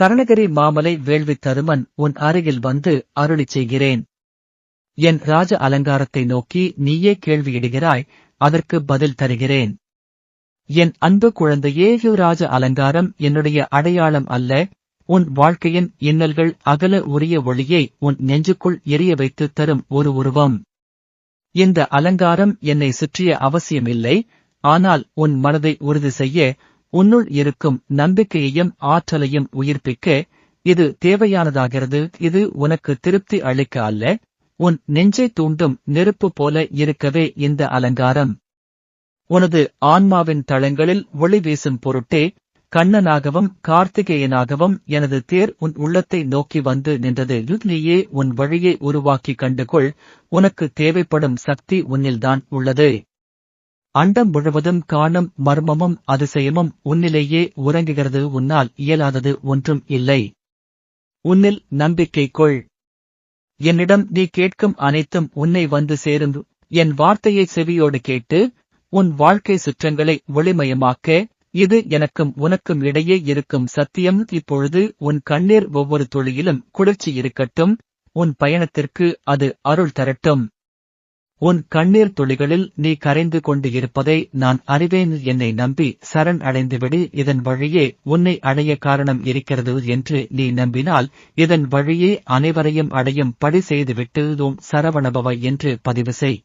சரணகிரி மாமலை வேள்வி தருமன் உன் அருகில் வந்து அருளி செய்கிறேன். என் ராஜ அலங்காரத்தை நோக்கி நீயே கேள்வியிடுகிறாய் அதற்கு பதில் தருகிறேன். என் அன்பு குழந்தையே ராஜ அலங்காரம் என்னுடைய அடையாளம் அல்ல உன் வாழ்க்கையின் இன்னல்கள் அகல உரிய ஒளியை உன் நெஞ்சுக்குள் எரிய வைத்து தரும் ஒரு உருவம். இந்த அலங்காரம் என்னை சுற்றிய அவசியமில்லை ஆனால் உன் மனதை உறுதி செய்ய உன்னுள் இருக்கும் நம்பிக்கையையும் ஆற்றலையும் உயிர்ப்பிக்க இது தேவையானதாகிறது. இது உனக்கு திருப்தி அளிக்க அல்ல. உன் நெஞ்சை தூண்டும் நெருப்பு போல இருக்கவே இந்த அலங்காரம். உனது ஆன்மாவின் தளங்களில் ஒளி வீசும் பொருட்டே கண்ணனாகவும் கார்த்திகேயனாகவும் எனது தேர் உன் உள்ளத்தை நோக்கி வந்து நின்றது. நீயே உன் வழியை உருவாக்கி கண்டுகொள். உனக்கு தேவைப்படும் சக்தி உன்னில்தான் உள்ளது. அண்டம் முழுவதும் காணும் மர்மமும் அதிசயமும் உன்னிலேயே உறங்குகிறது உன்னால் இயலாதது ஒன்றும் இல்லை. உன்னில் நம்பிக்கை கொள். என்னிடம் நீ கேட்கும் அனைத்தும் உன்னை வந்து சேரும். என் வார்த்தையை செவியோடு கேட்டு உன் வாழ்க்கை சுற்றங்களை ஒளிமயமாக்க இது எனக்கும் உனக்கும் இடையே இருக்கும் சத்தியம் இப்பொழுது உன் கண்ணீர் ஒவ்வொரு துளியிலும் குளிர்ச்சி இருக்கட்டும் உன் பயணத்திற்கு அது அருள் தரட்டும். உன் கண்ணீர் துளிகளில் நீ கரைந்து கொண்டு இருப்பதை நான் அறிவேன் என்னை நம்பி சரண் அடைந்துவிடு. இதன் வழியே உன்னை அடைய காரணம் இருக்கிறது என்று நீ நம்பினால் இதன் வழியே அனைவரையும் அடையும் படி செய்துவிட்டு ஓம் சரவணபவ என்று பதிவு செய்.